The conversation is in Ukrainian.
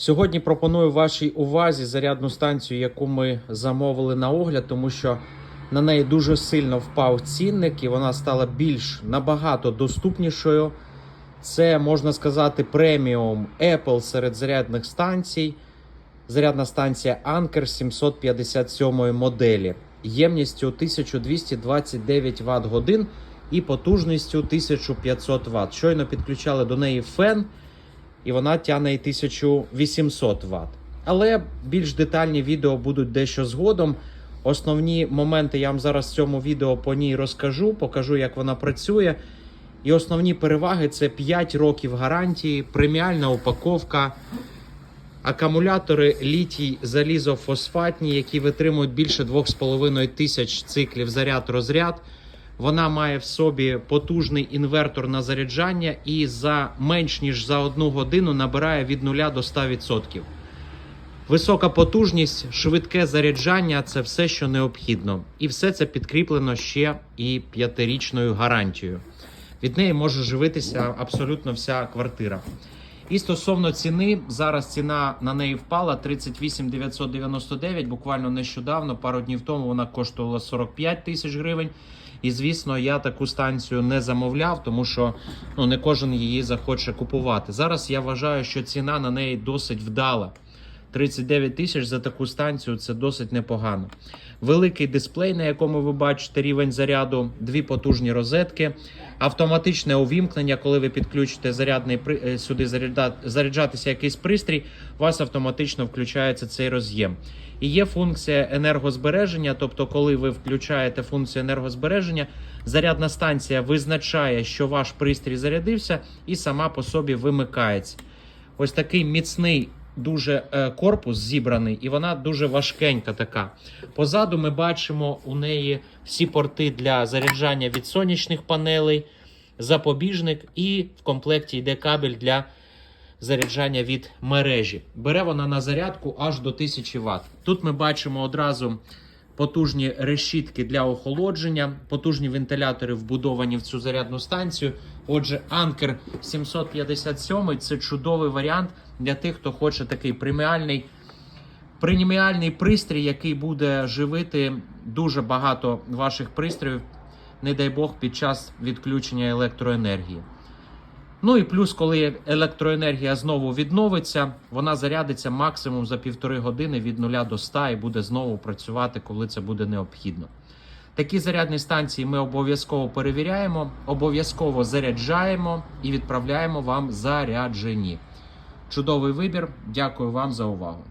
Сьогодні пропоную вашій увазі зарядну станцію, яку ми замовили на огляд, тому що на неї дуже сильно впав цінник і вона стала більш набагато доступнішою. Це можна сказати преміум Apple серед зарядних станцій. Зарядна станція Anker 757 моделі ємністю 1229 Вт годин і потужністю 1500 Вт. Щойно підключали до неї фен, і вона тягне 1800 Вт. Але більш детальні відео будуть дещо згодом. Основні моменти я вам зараз в цьому відео по ній розкажу, покажу, як вона працює. І основні переваги це 5 років гарантії, преміальна упаковка, акумулятори літій залізофосфатні, які витримують більше 2,5 тисяч циклів заряд-розряд. Вона має в собі потужний інвертор на заряджання і за менш ніж за одну годину набирає від 0 до 100%. Висока потужність, швидке заряджання це все, що необхідно. І все це підкріплено ще і п'ятирічною гарантією. Від неї може живитися абсолютно вся квартира. І стосовно ціни, зараз ціна на неї впала 38 999, буквально нещодавно, пару днів тому вона коштувала 45 тисяч гривень. І звісно, я таку станцію не замовляв, тому що ну не кожен її захоче купувати. Зараз я вважаю, що ціна на неї досить вдала. 39 тисяч за таку станцію це досить непогано. Великий дисплей, на якому ви бачите рівень заряду, дві потужні розетки, автоматичне увімкнення, коли ви підключите зарядний е, сюди заряджатися якийсь пристрій, у вас автоматично включається цей роз'єм. І є функція енергозбереження, тобто, коли ви включаєте функцію енергозбереження, зарядна станція визначає, що ваш пристрій зарядився, і сама по собі вимикається. Ось такий міцний дуже е, корпус зібраний, і вона дуже важкенька така. Позаду ми бачимо у неї всі порти для заряджання від сонячних панелей, запобіжник, і в комплекті йде кабель для заряджання від мережі. Бере вона на зарядку аж до 1000 Вт. Тут ми бачимо одразу. Потужні решітки для охолодження, потужні вентилятори вбудовані в цю зарядну станцію. Отже, Anker 757 це чудовий варіант для тих, хто хоче такий преміальний, преміальний пристрій, який буде живити дуже багато ваших пристроїв, не дай Бог, під час відключення електроенергії. Ну і плюс, коли електроенергія знову відновиться, вона зарядиться максимум за півтори години від 0 до 100 і буде знову працювати, коли це буде необхідно. Такі зарядні станції ми обов'язково перевіряємо, обов'язково заряджаємо і відправляємо вам заряджені. Чудовий вибір. Дякую вам за увагу.